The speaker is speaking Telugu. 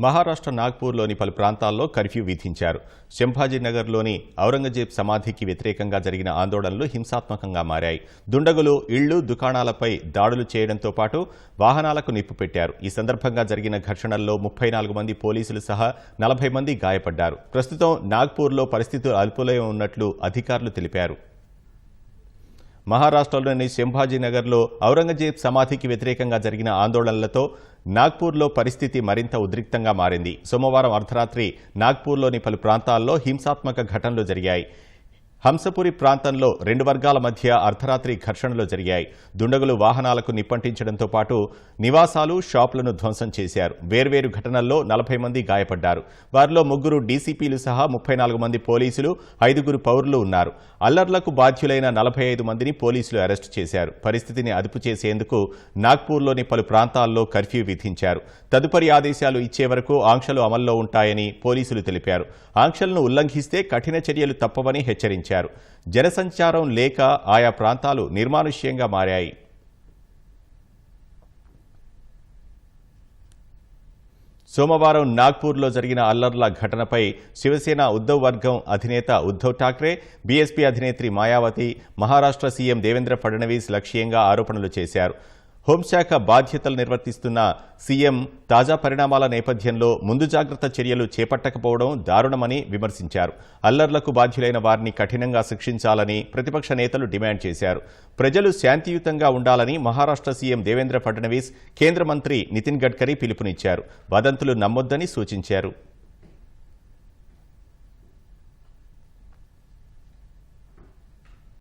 మహారాష్ట్ర నాగ్పూర్లోని పలు ప్రాంతాల్లో కర్ఫ్యూ విధించారు. శంభాజీనగర్లోని ఔరంగజేబ్ సమాధికి వ్యతిరేకంగా జరిగిన ఆందోళనలు హింసాత్మకంగా మారాయి. దుండగులు ఇళ్ళు దుకాణాలపై దాడులు చేయడంతో పాటు వాహనాలకు నిప్పు పెట్టారు. ఈ సందర్భంగా జరిగిన ఘర్షణల్లో ముప్పై నాలుగు మంది పోలీసులు సహా నలభై మంది గాయపడ్డారు. ప్రస్తుతం నాగ్పూర్లో పరిస్థితులు అదుపులో ఉన్నట్లు అధికారులు తెలిపారు. మహారాష్ట్రలోని శంభాజీనగర్లో ఔరంగజేబ్ సమాధికి వ్యతిరేకంగా జరిగిన ఆందోళనలతో నాగ్పూర్లో పరిస్థితి మరింత ఉద్రిక్తంగా మారింది. సోమవారం అర్ధరాత్రి నాగ్పూర్లోని పలు ప్రాంతాల్లో హింసాత్మక ఘటనలు జరిగాయి. హంసపురి ప్రాంతంలో రెండు వర్గాల మధ్య అర్ధరాత్రి ఘర్షణలు జరిగాయి. దుండగులు వాహనాలకు నిప్పంటించడంతో పాటు నివాసాలు షాపులను ధ్వంసం చేశారు. వేర్వేరు ఘటనల్లో నలభై మంది గాయపడ్డారు. వారిలో ముగ్గురు డీసీపీలు సహా ముప్పై నాలుగు మంది పోలీసులు ఐదుగురు పౌరులు ఉన్నారు. అల్లర్లకు బాధ్యులైన నలభై ఐదు మందిని పోలీసులు అరెస్టు చేశారు. పరిస్థితిని అదుపు చేసేందుకు నాగ్పూర్లోని పలు ప్రాంతాల్లో కర్ఫ్యూ విధించారు. తదుపరి ఆదేశాలు ఇచ్చే వరకు ఆంక్షలు అమల్లో ఉంటాయని పోలీసులు తెలిపారు. ఆంక్షలను ఉల్లంఘిస్తే కఠిన చర్యలు తప్పవని హెచ్చరించారు. జనసంచారం లేక ఆయా ప్రాంతాలు నిర్మానుష్యంగా మారాయి. సోమవారం నాగ్పూర్లో జరిగిన అల్లర్ల ఘటనపై శివసేన ఉద్దవ్ వర్గం అధినేత ఉద్దవ్ ఠాక్రే బీఎస్పీ అధినేత్రి మాయావతి మహారాష్ట్ర సీఎం దేవేంద్ర ఫడ్నవీస్ లక్ష్యంగా ఆరోపణలు చేశారు. హోంశాఖ బాధ్యతలు నిర్వర్తిస్తున్న సీఎం తాజా పరిణామాల నేపథ్యంలో ముందు జాగ్రత్త చర్యలు చేపట్టకపోవడం దారుణమని విమర్శించారు. అల్లర్లకు బాధ్యులైన వారిని కఠినంగా శిక్షించాలని ప్రతిపక్ష నేతలు డిమాండ్ చేశారు. ప్రజలు శాంతియుతంగా ఉండాలని మహారాష్ట్ర సీఎం దేవేంద్ర ఫడ్నవీస్ కేంద్ర మంత్రి నితిన్ గడ్కరీ పిలుపునిచ్చారు. వదంతులు నమ్మొద్దని సూచించారు.